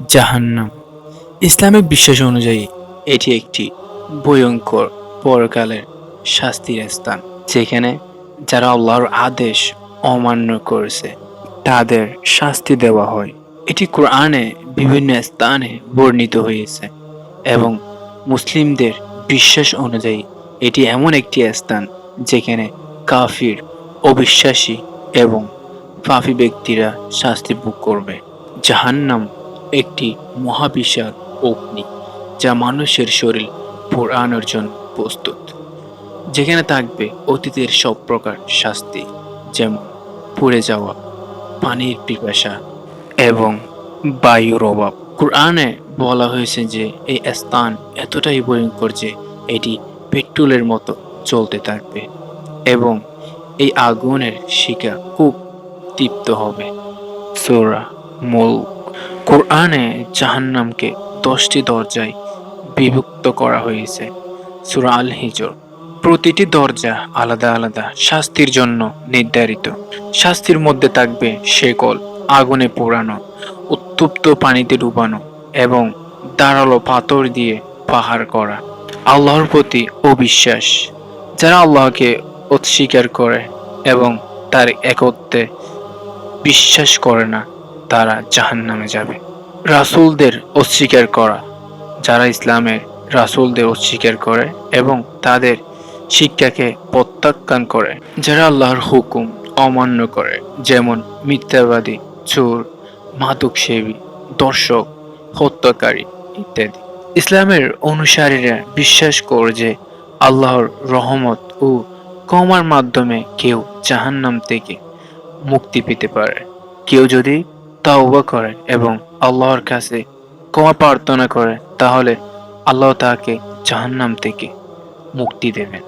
জাহান্নাম। ইসলামিক বিশ্বাস অনুযায়ী, এটি একটি ভয়ঙ্কর পরকালের শাস্তির স্থান, যেখানে যারা আল্লাহর আদেশ অমান্য করেছে, তাদের শাস্তি দেওয়া হয়। এটি কোরআনে বিভিন্ন স্থানে বর্ণিত হয়েছে এবং মুসলিমদের বিশ্বাস অনুযায়ী, এটি এমন একটি স্থান যেখানে কাফির, অবিশ্বাসী এবং পাপী ব্যক্তিরা শাস্তি ভোগ করবে। জাহান্নাম একটি মহাবিশাল অগ্নি যা মানুষের শরীর পোড়ানোর জন্য প্রস্তুত, যেখানে থাকবে অতীতের সব প্রকার শাস্তি, যেমন পুড়ে যাওয়া, পানির পিপাসা এবং বায়ুর অভাব। কোরআনে বলা হয়েছে যে এই স্থান এতটাই ভয়ঙ্কর যে এটি পেট্রোলের মতো চলতে থাকবে এবং এই আগুনের শিকা খুব তৃপ্ত হবে। সোরা মুল্ক কোরআনে জাহান্নামকে দশটি দরজায় বিভক্ত করা হয়েছে। সুরা আল হিজর প্রতিটি দরজা আলাদা আলাদা শাস্তির জন্য নির্ধারিত। শাস্তির মধ্যে থাকবে শেকল, আগুনে পোড়ানো, উত্তপ্ত পানিতে ডুবানো এবং দাঁড়াল পাথর দিয়ে পাহাড় করা। আল্লাহর প্রতি অবিশ্বাস, যারা আল্লাহকে অস্বীকার করে এবং তার একত্বে বিশ্বাস করে না, তারা জাহান্নামে যাবে। রাসূলদের অস্বীকার করা, যারা ইসলামের রাসূলদের অস্বীকার করে এবং তাদের শিক্ষাকে প্রত্যাখ্যান করে, যারা আল্লাহর হুকুম অমান্য করে, যেমন মিথ্যাবাদী, চোর, মাদকসেবী, দর্শক, হত্যাকারী ইত্যাদি। ইসলামের অনুসারীরা বিশ্বাস করে যে আল্লাহর রহমত ও কমার মাধ্যমে কেউ জাহান্নাম থেকে মুক্তি পেতে পারে। কেউ যদি তাওবা করে এবং আল্লাহর কাছে ক্ষমা প্রার্থনা করে তাহলে আল্লাহ তাকে জাহান্নাম থেকে মুক্তি দেবেন।